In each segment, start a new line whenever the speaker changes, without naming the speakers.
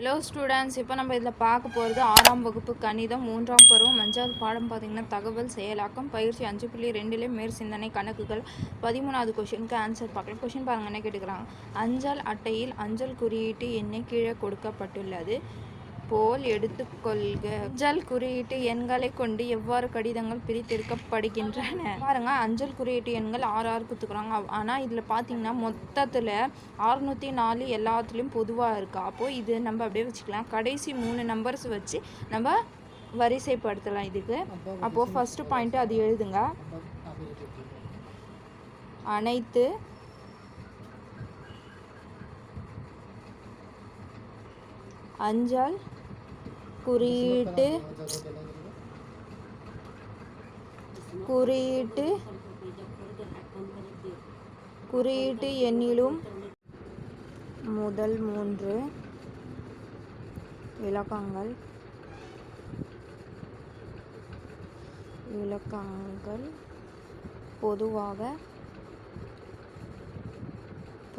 Hello students இப்போ நம்ம இதில் பார்க்க போகிறது ஆறாம் வகுப்பு கணிதம் மூன்றாம் பருவம் அஞ்சாவது பாடம் பார்த்திங்கன்னா தகவல் செயலாக்கம் பயிற்சி அஞ்சு புள்ளி ரெண்டுலே மேற் சிந்தனை கணக்குகள் பதிமூணாவது கொஷினுக்கு ஆன்சர் பார்க்கலாம். கொஷின் பாருங்க என்ன கேட்டுக்கிறாங்க? அஞ்சல் அட்டையில் அஞ்சல் குறியீட்டு எண்ணெய் கீழே கொடுக்கப்பட்டுள்ளது. போல் எடுத்துக்கொள்க. அஞ்சல் குறியீட்டு எண்களை கொண்டு எவ்வாறு கடிதங்கள் பிரித்திருக்கப்படுகின்றன பாருங்க அஞ்சல் குறியீட்டு எண்கள் ஆறு ஆறு கொடுத்துக்குறாங்க ஆனால் இதில் பார்த்தீங்கன்னா மொத்தத்தில் அறுநூற்றி நாலு எல்லாத்துலேயும் பொதுவாக இருக்குது அப்போது இது நம்ம அப்படியே வச்சுக்கலாம். கடைசி மூணு நம்பர்ஸ் வச்சு நம்ம வரிசைப்படுத்தலாம் இதுக்கு. அப்போது ஃபஸ்ட்டு பாயிண்ட்டு அது எழுதுங்க. அனைத்து அஞ்சல் குறியீட்டு குறியீட்டு குறியீட்டு எண்ணிலும் முதல் மூன்று விளக்கங்கள் விளக்கங்கள் பொதுவாக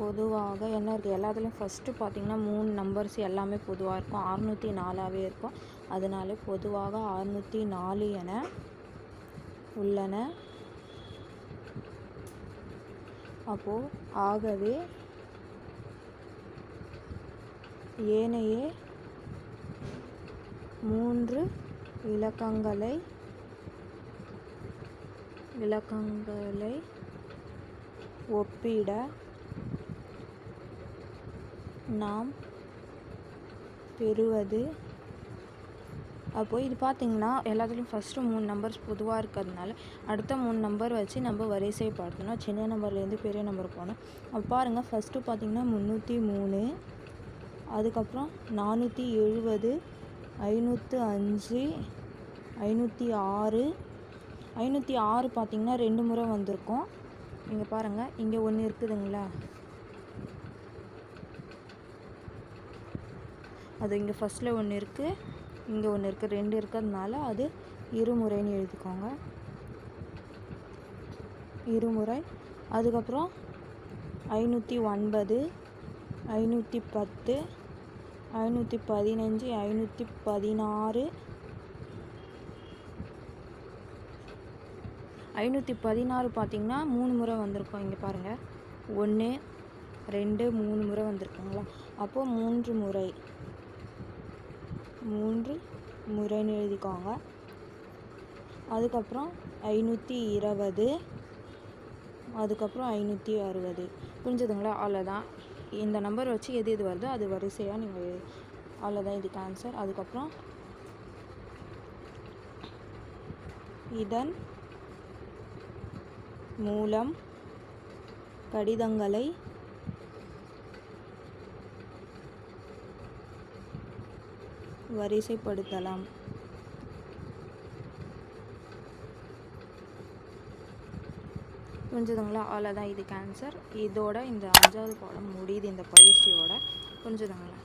பொதுவாக என்ன இருக்குது? எல்லாத்துலேயும் ஃபஸ்ட்டு பார்த்தீங்கன்னா மூணு நம்பர்ஸ் எல்லாமே பொதுவாக இருக்கும். அறுநூற்றி நாலாகவே இருக்கும். அதனால பொதுவாக அறுநூற்றி நாலு என உள்ளன. அப்போது ஆகவே ஏனைய மூன்று இலக்கங்களை இலக்கங்களை ஒப்பிட நாம் பெறுவது. அப்போது இது பார்த்திங்கன்னா எல்லாத்துலேயும் ஃபஸ்ட்டு மூணு நம்பர்ஸ் பொதுவாக இருக்கிறதுனால அடுத்த மூணு நம்பர் வச்சு நம்ம வரிசைப்படுத்தணும். சின்ன நம்பர்லேருந்து பெரிய நம்பர் போகணும். அப்போ பாருங்கள் ஃபஸ்ட்டு பார்த்திங்கன்னா முந்நூற்றி மூணு அதுக்கப்புறம் நானூற்றி எழுபது ஐநூற்று அஞ்சு ஐநூற்றி ஆறு. ஐநூற்றி ஆறு பார்த்திங்கன்னா ரெண்டு முறை வந்திருக்கும். இங்கே பாருங்கள் இங்கே ஒன்று இருக்குதுங்களா? அது இங்கே ஃபஸ்ட்டில் ஒன்று இருக்குது இங்கே ஒன்று இருக்குது ரெண்டு இருக்கிறதுனால அது இருமுறைன்னு எழுதிக்கோங்க. இருமுறை அதுக்கப்புறம் ஐநூற்றி ஒன்பது ஐநூற்றி பத்து ஐநூற்றி பதினஞ்சு ஐநூற்றி பதினாறு ஐநூற்றி பதினாறு பார்த்திங்கன்னா மூணு முறை வந்திருக்கோம் இங்கே பாருங்கள் ஒன்று ரெண்டு மூணு முறை வந்திருக்குங்களா? அப்போது மூன்று முறை. மூன்று முறைன்னு எழுதிக்கோங்க. அதுக்கப்புறம் ஐநூற்றி இருபது அதுக்கப்புறம் ஐநூற்றி அறுபது. புரிஞ்சதுங்களா? அவ்வளோதான். இந்த நம்பர் வச்சு எது எது வருதோ அது வரிசையாக நீங்கள் அவ்வளோதான் இதுக்கு ஆன்சர் அதுக்கப்புறம் இதன் மூலம் கடிதங்களை வரிசைப்படுத்தலாம். புரிஞ்சுதுங்களா? அவ்வளோதான் இதுக்கு ஆன்சர் இதோட இந்த அஞ்சாவது பாடம் முடியுது இந்த பயிற்சியோட. புரிஞ்சுதுங்களா?